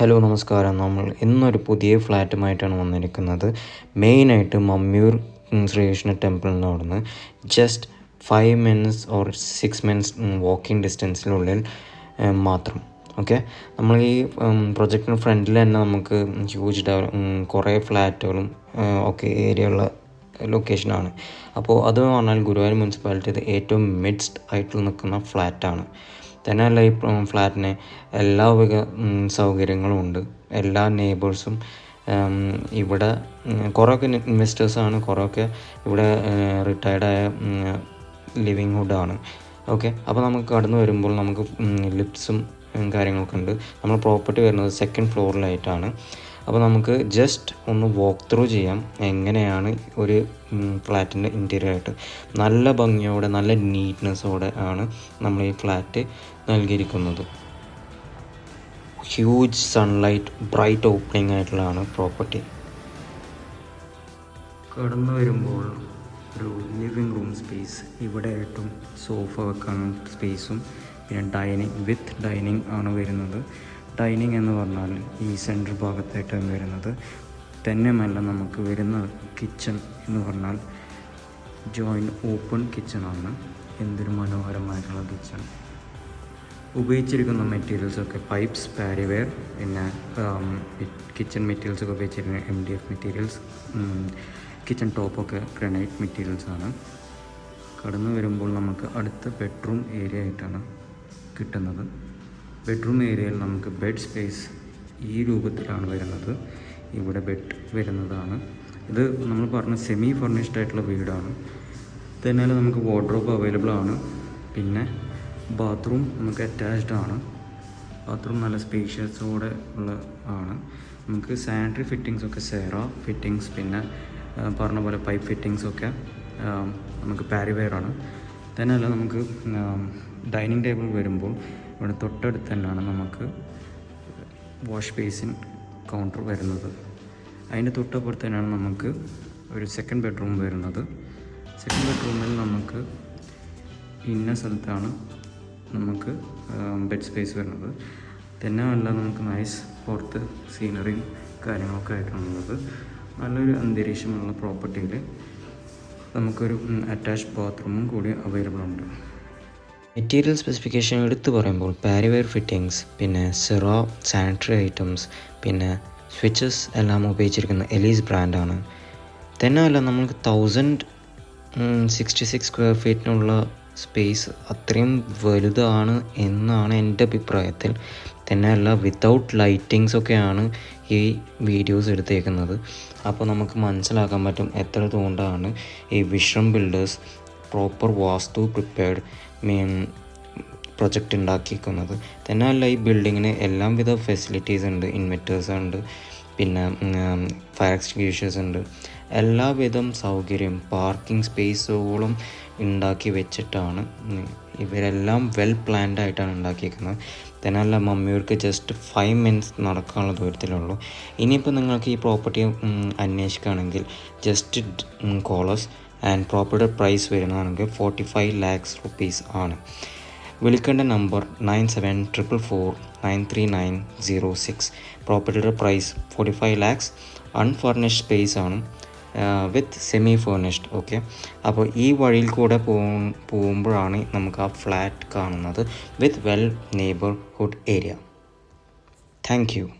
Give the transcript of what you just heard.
Hello നമസ്കാരം. നമ്മൾ ഇന്നൊരു പുതിയ ഫ്ലാറ്റുമായിട്ടാണ് വന്നിരിക്കുന്നത്. മെയിനായിട്ട് മമ്മിയൂർ ശ്രീകൃഷ്ണ ടെമ്പിളിൽ നിന്ന് just five minutes or six minutes walking ഡിസ്റ്റൻസിനുള്ളിൽ മാത്രം. ഓക്കെ നമ്മൾ ഈ പ്രൊജക്റ്റിന് ഫ്രണ്ടിൽ തന്നെ നമുക്ക് ഹ്യൂജ് ഡെവലപ്പ് കുറേ ഫ്ലാറ്റുകളും ഒക്കെ ഏരിയ ഉള്ള ലൊക്കേഷനാണ് അപ്പോൾ അത് പറഞ്ഞാൽ ഗുരുവായൂർ മുനിസിപ്പാലിറ്റി ഏറ്റവും മിഡ്സ്റ്റ് ആയിട്ട് നിൽക്കുന്ന ഫ്ലാറ്റാണ്. തന്നെയല്ല ഈ ഫ്ലാറ്റിന് എല്ലാ വിധ സൗകര്യങ്ങളും ഉണ്ട്. എല്ലാ നെയ്ബേഴ്സും ഇവിടെ കുറേയൊക്കെ ഇൻവെസ്റ്റേഴ്സാണ് കുറേയൊക്കെ ഇവിടെ റിട്ടയർഡായ ലിവിങ് ഹുഡാണ് ഓക്കെ അപ്പോൾ നമുക്ക് കടന്നു വരുമ്പോൾ നമുക്ക് ലിഫ്റ്റ്സും കാര്യങ്ങളൊക്കെ ഉണ്ട്. നമ്മൾ പ്രോപ്പർട്ടി വരുന്നത് സെക്കൻഡ് ഫ്ലോറിലായിട്ടാണ് അപ്പോൾ നമുക്ക് ജസ്റ്റ് ഒന്ന് വോക്ക് ത്രൂ ചെയ്യാം എങ്ങനെയാണ് ഒരു ഫ്ലാറ്റിന്റെ ഇന്റീരിയർ ആയിട്ട്. നല്ല ഭംഗിയോടെ നല്ല നീറ്റ്നെസ്സോടെ ആണ് നമ്മൾ ഈ ഫ്ലാറ്റ് നൽകിയിരിക്കുന്നത്. ഹ്യൂജ് സൺലൈറ്റ് ബ്രൈറ്റ് ഓപ്പണിംഗ് ആയിട്ടുള്ളതാണ് പ്രോപ്പർട്ടി കടന്നു വരുമ്പോൾ ഒരു ലിവിങ് റൂം സ്പേസ് ഇവിടെ ആയിട്ടും സോഫ വെക്കാൻ സ്പേസും പിന്നെ ഡൈനിങ് വിത്ത് ഡൈനിങ് ആണ് വരുന്നത്. ഡൈനിങ് എന്ന് പറഞ്ഞാൽ ഈ സെൻട്രൽ ഭാഗത്തായിട്ടാണ് വരുന്നത്. തന്നെയുമല്ല നമുക്ക് വരുന്ന കിച്ചൺ എന്ന് പറഞ്ഞാൽ ജോയിന്റ് ഓപ്പൺ കിച്ചണാണ് എന്തൊരു മനോഹരമായിട്ടുള്ള കിച്ചൺ ഉപയോഗിച്ചിരിക്കുന്ന മെറ്റീരിയൽസൊക്കെ പൈപ്സ് പാരിവെയർ പിന്നെ കിച്ചൺ മെറ്റീരിയൽസൊക്കെ ഉപയോഗിച്ചിരിക്കുന്ന M D F materials kitchen ടോപ്പൊക്കെ granite മെറ്റീരിയൽസാണ് കടന്നു വരുമ്പോൾ നമുക്ക് അടുത്ത ബെഡ്റൂം ഏരിയ ആയിട്ടാണ് കിട്ടുന്നത്. ബെഡ്റൂം ഏരിയയിൽ നമുക്ക് ബെഡ് സ്പേസ് ഈ രൂപത്തിലാണ് വരുന്നത്. ഇവിടെ ബെഡ് വരുന്നതാണ്. ഇത് നമ്മൾ പറഞ്ഞ സെമി ഫർണിഷ്ഡ് ആയിട്ടുള്ള വീടാണ്. തന്നെയല്ല നമുക്ക് വാർഡ്രോബ് അവൈലബിൾ ആണ്. പിന്നെ ബാത്റൂം നമുക്ക് അറ്റാച്ച്ഡ് ആണ്. ബാത്റൂം നല്ല സ്പേഷ്യസോടെ ഉള്ള ആണ്. നമുക്ക് സാനിറ്ററി ഫിറ്റിങ്സ് ഒക്കെ സെറ ഫിറ്റിങ്സ് പിന്നെ പറഞ്ഞ പോലെ പൈപ്പ് ഫിറ്റിങ്സ് ഒക്കെ നമുക്ക് പാരിവെയർ ആണ്. തന്നെയല്ല നമുക്ക് ഡൈനിങ് ടേബിൾ വരുമ്പോൾ ഇവിടെ തൊട്ടടുത്ത് തന്നെയാണ് നമുക്ക് വാഷ് ബേസിൻ കൗണ്ടർ വരുന്നത്. അതിന്റെ തൊട്ടപ്പുറത്ത് തന്നെയാണ് നമുക്ക് ഒരു സെക്കൻഡ് ബെഡ്റൂം വരുന്നത്. സെക്കൻഡ് ബെഡ്റൂമിൽ നമുക്ക് ഇന്ന സ്ഥലത്താണ് നമുക്ക് ബെഡ് സ്പേസ് വരുന്നത്. തന്നെ അല്ല നമുക്ക് നൈസ് പുറത്ത് സീനറിയും കാര്യങ്ങളൊക്കെ ആയിട്ടുള്ളത്. നല്ലൊരു അന്തരീക്ഷമുള്ള പ്രോപ്പർട്ടിയിൽ നമുക്കൊരു അറ്റാച്ച്ഡ് ബാത്റൂമും കൂടി അവൈലബിൾ ഉണ്ട്. മെറ്റീരിയൽ സ്പെസിഫിക്കേഷൻ എടുത്തു പറയുമ്പോൾ പാരിവെയർ ഫിറ്റിങ്സ് പിന്നെ സിറോ സാനിറ്ററി ഐറ്റംസ് പിന്നെ സ്വിച്ചസ് എല്ലാം ഉപയോഗിച്ചിരിക്കുന്ന എലീസ് ബ്രാൻഡാണ് തന്നെയല്ല നമുക്ക് തൗസൻഡ് സിക്സ്റ്റി സിക്സ് സ്ക്വയർ ഫീറ്റിനുള്ള സ്പേസ് അത്രയും വലുതാണ് എന്നാണ് എന്റെ അഭിപ്രായത്തിൽ. തന്നെയല്ല വിത്തൗട്ട് ലൈറ്റിങ്സ് ഒക്കെയാണ് ഈ വീഡിയോസ് എടുത്തേക്കുന്നത്. അപ്പോൾ നമുക്ക് മനസ്സിലാക്കാൻ പറ്റും എത്ര തോണ്ടാണ് ഈ Vishram builders proper vastu prepared മീൻ പ്രൊജക്റ്റ് ഉണ്ടാക്കിയിരിക്കുന്നത് തന്നെയല്ല ഈ ബിൽഡിങ്ങിന് എല്ലാവിധ ഫെസിലിറ്റീസ് ഉണ്ട് ഇൻവെർട്ടേഴ്സ് ഉണ്ട് പിന്നെ ഫയർ എക്സ്റ്റിഗ്യൂഷേഴ്സ് ഉണ്ട്. എല്ലാവിധം സൗകര്യം പാർക്കിംഗ് സ്പേസുകളും ഉണ്ടാക്കി വെച്ചിട്ടാണ് ഇവരെല്ലാം വെൽ പ്ലാൻഡ് ആയിട്ടാണ് ഉണ്ടാക്കിയിരിക്കുന്നത് തന്നെയല്ല മമ്മിയൂർക്ക് ജസ്റ്റ് ഫൈവ് മിനിറ്റ്സ് നടക്കാനുള്ള ദൂരത്തിലുള്ളൂ. ഇനിയിപ്പോൾ നിങ്ങൾക്ക് ഈ property അന്വേഷിക്കുകയാണെങ്കിൽ just callers and property price വരുന്നതാണെങ്കിൽ forty five lakhs rupees ആണ്. വിളിക്കേണ്ട number nine seven triple four nine three nine zero six പ്രോപ്പർട്ടിയുടെ price forty five lakhs unfurnished space ആണ്. വിത്ത് സെമി ഫേർണിഷ്ഡ് ഓക്കെ അപ്പോൾ ഈ വഴിയിൽ കൂടെ പോകുമ്പോഴാണ് നമുക്ക് ആ ഫ്ലാറ്റ് കാണുന്നത് with well neighbourhood area thank you